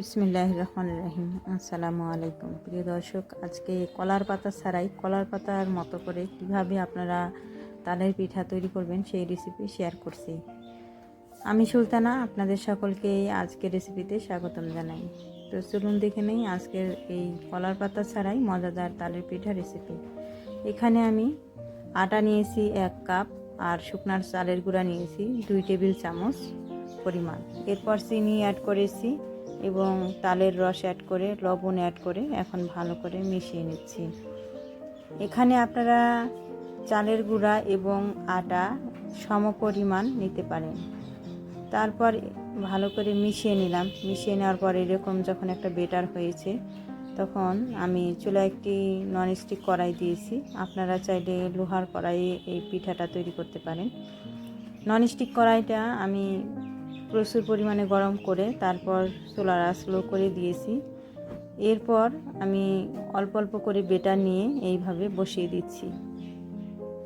বিসমিল্লাহ রহমান রহিম। আসসালামু আলাইকুম। প্রিয় দর্শক, আজকে কলার পাতা ছাড়াই কলার পাতার মতো করে কীভাবে আপনারা তালের পিঠা তৈরি করবেন সেই রেসিপি শেয়ার করছি। আমি সুলতানা, আপনাদের সকলকে আজকের রেসিপিতে স্বাগতম জানাই। তো চলুন দেখে নেই আজকের এই কলার পাতা ছাড়াই মজাদার তালের পিঠা রেসিপি এখানে আমি আটা নিয়েছি এক কাপ আর শুকনার চালের গুঁড়া নিয়েছি দুই টেবিল চামচ পরিমাণ। এরপর চিনি অ্যাড করেছি এবং তালের রস অ্যাড করে, লবণ অ্যাড করে এখন ভালো করে মিশিয়ে নিচ্ছি। এখানে আপনারা চালের গুঁড়া এবং আটা সম পরিমাণ নিতে পারেন। তারপর ভালো করে মিশিয়ে নিলাম। মিশিয়ে নেওয়ার পর এরকম যখন একটা বেটার হয়েছে, তখন আমি চুলা একটি ননস্টিক কড়াই দিয়েছি। আপনারা চাইলে লোহার কড়াইয়ে এই পিঠাটা তৈরি করতে পারেন। ননস্টিক কড়াইটা আমি প্রচুর পরিমাণে গরম করে তারপর চুলার স্লো করে দিয়েছি। এরপর আমি অল্প অল্প করে বেটা নিয়ে এইভাবে বসিয়ে দিচ্ছি।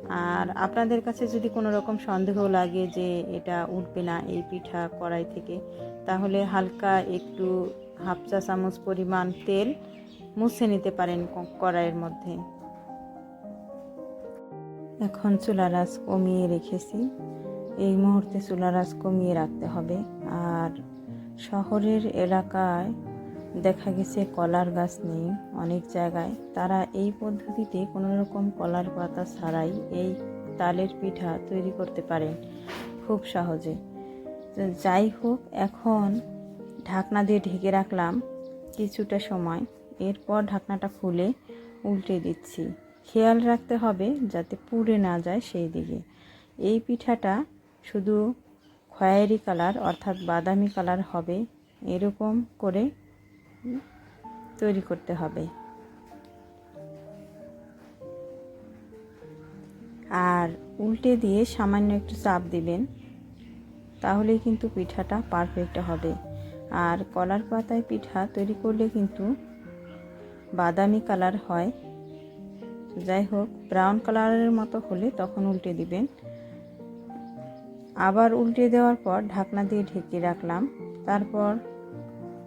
আর আপনাদের কাছে যদি কোনো রকম সন্দেহ লাগে যে এটা উঠবে না এই পিঠা কড়াই থেকে, তাহলে হালকা একটু হাফ চা চামচ পরিমাণ তেল মুছে নিতে পারেন কড়াইয়ের মধ্যে। এখন চুলার আঁচ কমিয়ে রেখেছি। এই মুহূর্তে চুলার আঁচ কমিয়ে রাখতে হবে। আর শহরের এলাকায় দেখা গেছে কলার গাছ নেই অনেক জায়গায়। তারা এই পদ্ধতিতে কোনো রকম কলার পাতা ছাড়াই এই তালের পিঠা তৈরি করতে পারেন খুব সহজে। যাই হোক, এখন ঢাকনা দিয়ে ঢেকে রাখলাম কিছুটা সময়। এরপর ঢাকনাটা খুলে উল্টে দিচ্ছি। খেয়াল রাখতে হবে যাতে পুড়ে না যায় সেই দিকে। এই পিঠাটা শুধু খয়েরি কালার অর্থাৎ বাদামি কালার হবে, এরকম করে তৈরি করতে হবে। আর উল্টে দিয়ে সামান্য একটু চাপ দিবেন তাহলেই কিন্তু পিঠাটা পারফেক্ট হবে। আর কলার পাতায় পিঠা তৈরি করলে কিন্তু বাদামি কালার হয়। যাই হোক ব্রাউন কালারের মতো হলে তখন উল্টে দিবেন। আবার উল্টে দেওয়ার পর ঢাকনা দিয়ে ঢেকে রাখলাম। তারপর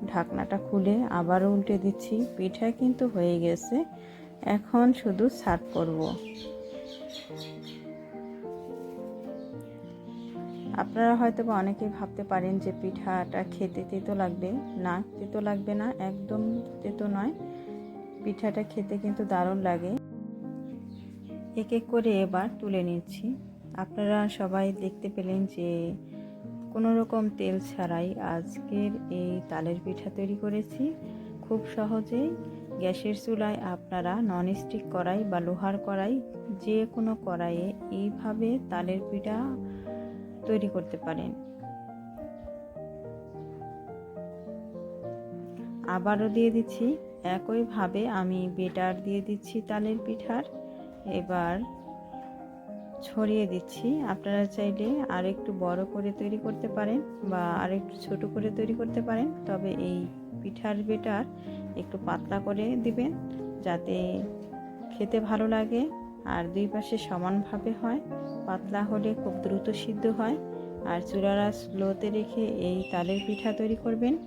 ঢাকনাটা খুলে আবার উল্টে দিচ্ছি। পিঠা কিন্তু হয়ে গেছে। এখন শুধু সার্ভ করব। আপনারা হয়তো বা অনেকে ভাবতে পারেন যে পিঠাটা খেতে তেতো লাগবে। না, তেতো লাগবে না, একদম তেতো নয়। পিঠাটা খেতে কিন্তু দারুণ লাগে। এক এক করে এবার তুলে নিচ্ছি। আপনারা সবাই দেখতে পেলেন যে কোনো রকম তেল ছাড়াই আজকের এই তালের পিঠা তৈরি করেছি। খুব সহজেই গ্যাসের চুলায় আপনারা ননস্টিক কড়াই বা লোহার কড়াই যে কোনো কড়াইয়ে এইভাবে তালের পিঠা তৈরি করতে পারেন। আবারও দিয়ে দিচ্ছি। একইভাবে আমি বেটার দিয়ে দিচ্ছি তালের পিঠার। এবার ছড়িয়ে দিচ্ছি। আপনারা চাইলে আর একটু বড় করে তৈরি করতে পারেন বা আর একটু ছোট করে তৈরি করতে পারেন। তবে এই পিঠার বেটার একটু পাতলা করে দিবেন যাতে খেতে ভালো লাগে আর দুই পাশে সমানভাবে হয়। পাতলা হলে খুব দ্রুত সিদ্ধ হয়। আর চুলারা স্লোতে রেখে এই তালের পিঠা তৈরি করবেন।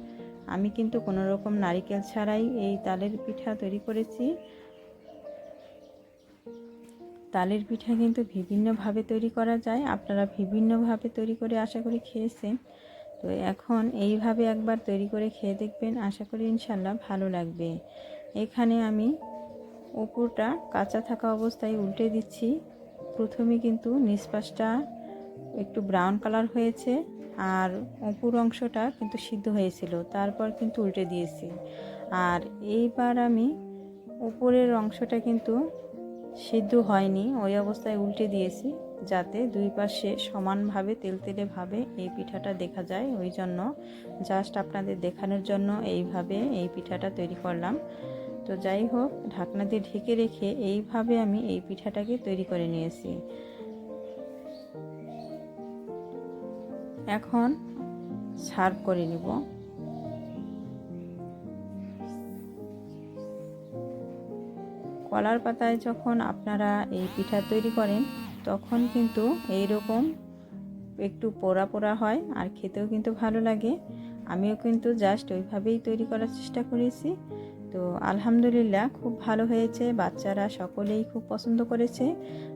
আমি কিন্তু কোনো রকম নারিকেল ছাড়াই এই তালের পিঠা তৈরি করেছি। তালের পিঠা কিন্তু বিভিন্নভাবে তৈরি করা যায়। আপনারা বিভিন্নভাবে তৈরি করে আশা করি খেয়েছেন। তো এখন এইভাবে একবার তৈরি করে খেয়ে দেখবেন। আশা করি ইনশাল্লাহ ভালো লাগবে। এখানে আমি উপরটা কাঁচা থাকা অবস্থায় উল্টে দিচ্ছি। প্রথমে কিন্তু নিষ্পাশটা একটু ব্রাউন কালার হয়েছে আর অপুর অংশটা কিন্তু সিদ্ধ হয়েছিল। তারপর কিন্তু উল্টে দিয়েছি। আর এইবার আমি উপরের অংশটা কিন্তু সিদ্ধ হয়নি, ওই অবস্থায় উল্টে দিয়েছি যাতে দুই পাশে সমানভাবে তেলতেলে ভাবে এই পিঠাটা দেখা যায়। ওই জন্য জাস্ট আপনাদের দেখানোর জন্য এইভাবে এই পিঠাটা তৈরি করলাম। তো যাই হোক, ঢাকনা দিয়ে ঢেকে রেখে এইভাবে আমি এই পিঠাটাকে তৈরি করে নিয়েছি। এখন সার্ভ করে নিব। কলার পাতায় যখন আপনারা এই পিঠা তৈরি করেন, তখন কিন্তু এই রকম একটু পোড়া পোড়া হয় আর খেতেও কিন্তু ভালো লাগে। আমিও কিন্তু জাস্ট ওইভাবেই তৈরি করার চেষ্টা করেছি। তো আলহামদুলিল্লাহ খুব ভালো হয়েছে, বাচ্চারা সকলেই খুব পছন্দ করেছে।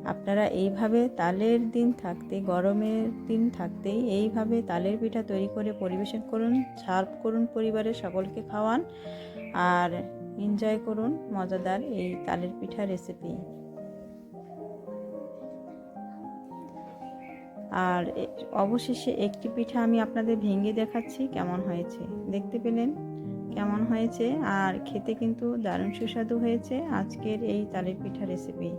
আপনারা এইভাবে তালের দিন থাকতে, গরমের দিন থাকতেই এইভাবে তালের পিঠা তৈরি করে পরিবেশন করুন, সার্ভ করুন পরিবারের সকলকে খাওয়ান। আর এনজয় করুন, মজাদার এই তালের পিঠা রেসিপি আর অবশেষে একটি পিঠা আমি আপনাদের ভেঙে দেখাচ্ছি, কেমন হয়েছে? দেখতে পেলেন কেমন হয়েছে, আর খেতে কিন্তু দারুণ সুস্বাদু হয়েছে আজকের এই তালের পিঠা রেসিপি